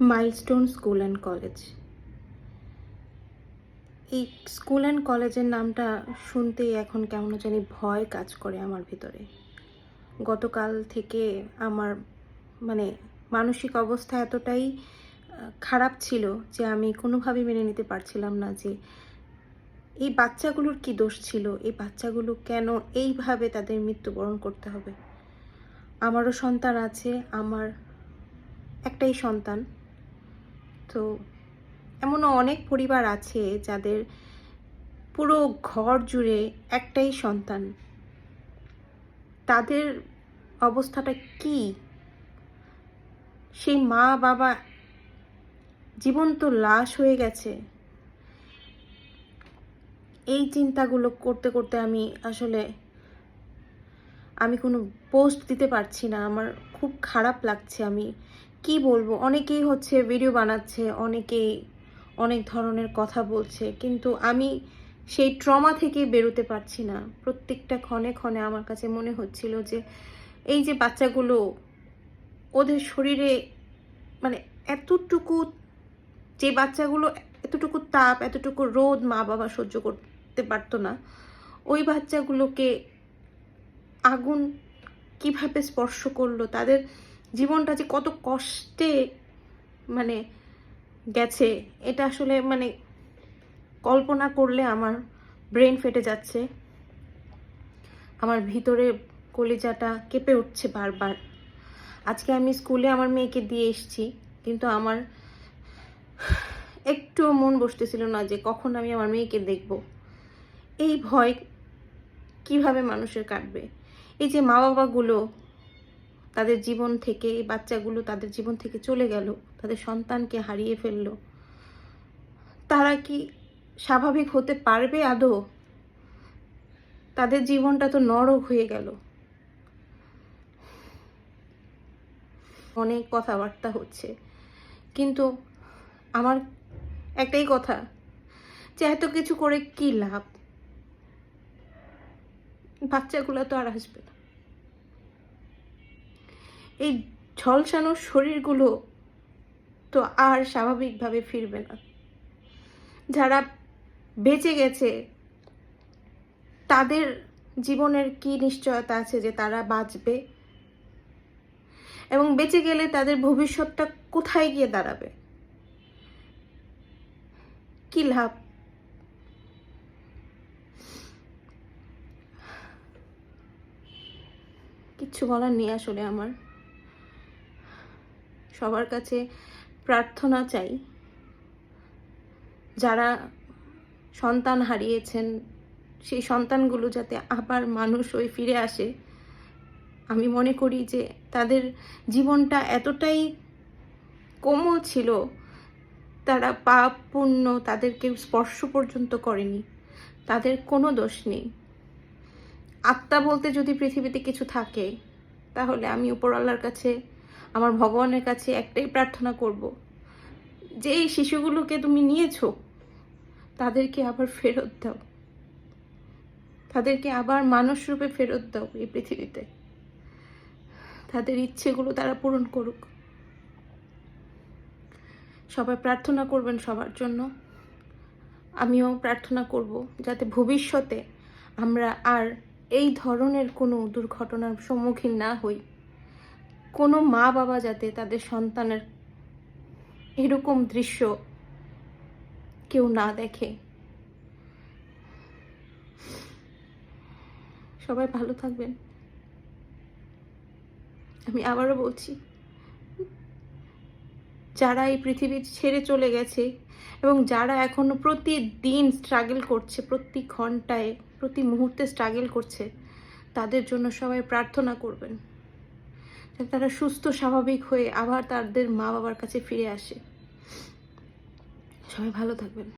Milestone school and college. এই school and কলেজের নামটা শুনতেই এখন কেমন জানি ভয় কাজ করে আমার ভিতরে। গতকাল থেকে আমার মানে মানসিক অবস্থা এতটাই খারাপ ছিল যে আমি কোনোভাবেই মেনে নিতে পারছিলাম না যে এই বাচ্চাগুলোর কি দোষ ছিল, এই বাচ্চাগুলো কেন এইভাবে তাদের মৃত্যুবরণ করতে হবে। আমারও সন্তান আছে, আমার একটাই সন্তান। তো এমনও অনেক পরিবার আছে যাদের পুরো ঘর জুড়ে একটাই সন্তান। তাদের অবস্থাটা কি? সেই মা বাবা জীবন্ত লাশ হয়ে গেছে। এই চিন্তাগুলো করতে করতে আমি আসলে আমি কোনো পোস্ট দিতে পারছি না। আমার খুব খারাপ লাগছে। আমি কি বলব? অনেকেই হচ্ছে ভিডিও বানাচ্ছে, অনেকেই অনেক ধরনের কথা বলছে, কিন্তু আমি সেই ট্রমা থেকে বেরোতে পারছি না। প্রত্যেকটা ক্ষণে ক্ষণে আমার কাছে মনে হচ্ছিল যে এই যে বাচ্চাগুলো ওদের শরীরে মানে এতটুকু যে বাচ্চাগুলো এতটুকু তাপ, এতটুকু রোদ মা বাবা সহ্য করতে পারতো না, ওই বাচ্চাগুলোকে আগুন কীভাবে স্পর্শ করল? তাদের জীবনটা যে কত কষ্টে মানে গেছে, এটা আসলে মানে কল্পনা করলে আমার ব্রেন ফেটে যাচ্ছে। আমার ভিতরে কলিজাটা কেঁপে উঠছে বারবার। আজকে আমি স্কুলে আমার মেয়েকে দিয়ে এসেছি, কিন্তু আমার একটুও মন বসতেছিল না যে কখন আমি আমার মেয়েকে দেখব। এই ভয় কীভাবে মানুষের কাটবে? এই যে মা বাবাগুলো তাদের জীবন থেকে, এই বাচ্চাগুলো তাদের জীবন থেকে চলে গেল, তাদের সন্তানকে হারিয়ে ফেলল। তারা কি স্বাভাবিক হতে পারবে আদৌ? তাদের জীবনটা তো নরক হয়ে গেল। অনেক কথাবার্তা হচ্ছে। কিন্তু আমার একটাই কথা, যে এত কিছু করে কি লাভ? বাচ্চাগুলো তো আর আসবে না। এই ঝলসানো শরীরগুলো তো আর স্বাভাবিকভাবে ফিরবে না। যারা বেঁচে গেছে, তাদের জীবনের কি নিশ্চয়তা আছে যে তারা বাঁচবে? এবং বেঁচে গেলে তাদের ভবিষ্যৎটা কোথায় গিয়ে দাঁড়াবে? কি লাভ? কিচ্ছু বলার নেই আসলে আমার। সবার কাছে প্রার্থনা চাই। যারা সন্তান হারিয়েছেন, সেই সন্তানগুলো যাতে আবার মানুষ হয়ে ফিরে আসে, আমি মনে করি যে তাদের জীবনটা এতটাই কোমল ছিল, তারা পাপ পুণ্য তাদেরকে স্পর্শ পর্যন্ত করেনি। তাদের কোনো দোষ নেই। আত্মা বলতে যদি পৃথিবীতে কিছু থাকে, তাহলে আমি উপরওয়ালার কাছে আমার ভগবানের কাছে একটাই প্রার্থনা করব। যে এই শিশুগুলোকে তুমি নিয়েছো, তাদেরকে আবার ফেরত দাও। তাদেরকে আবার মানুষ রূপে ফেরত দাও এই পৃথিবীতে। তাদের ইচ্ছেগুলো তারা পূরণ করুক। সবাই প্রার্থনা করবেন সবার জন্য। আমিও প্রার্থনা করব যাতে ভবিষ্যতে আমরা আর এই ধরনের কোনো দুর্ঘটনার সম্মুখীন না হই। কোনো মা বাবা যাতে তাদের সন্তানের এরকম দৃশ্য কেউ না দেখে। সবাই ভালো থাকবেন। আমি আবারও বলছি, যারা এই পৃথিবী ছেড়ে চলে গেছে এবং যারা এখনও প্রতিদিন স্ট্রাগল করছে, প্রতি ঘন্টায়, প্রতি মুহূর্তে স্ট্রাগল করছে, তাদের জন্য সবাই প্রার্থনা করবেন। তারা সুস্থ স্বাভাবিক হয়ে আবার তাদের মা বাবার কাছে ফিরে আসে। সবাই ভালো থাকবেন।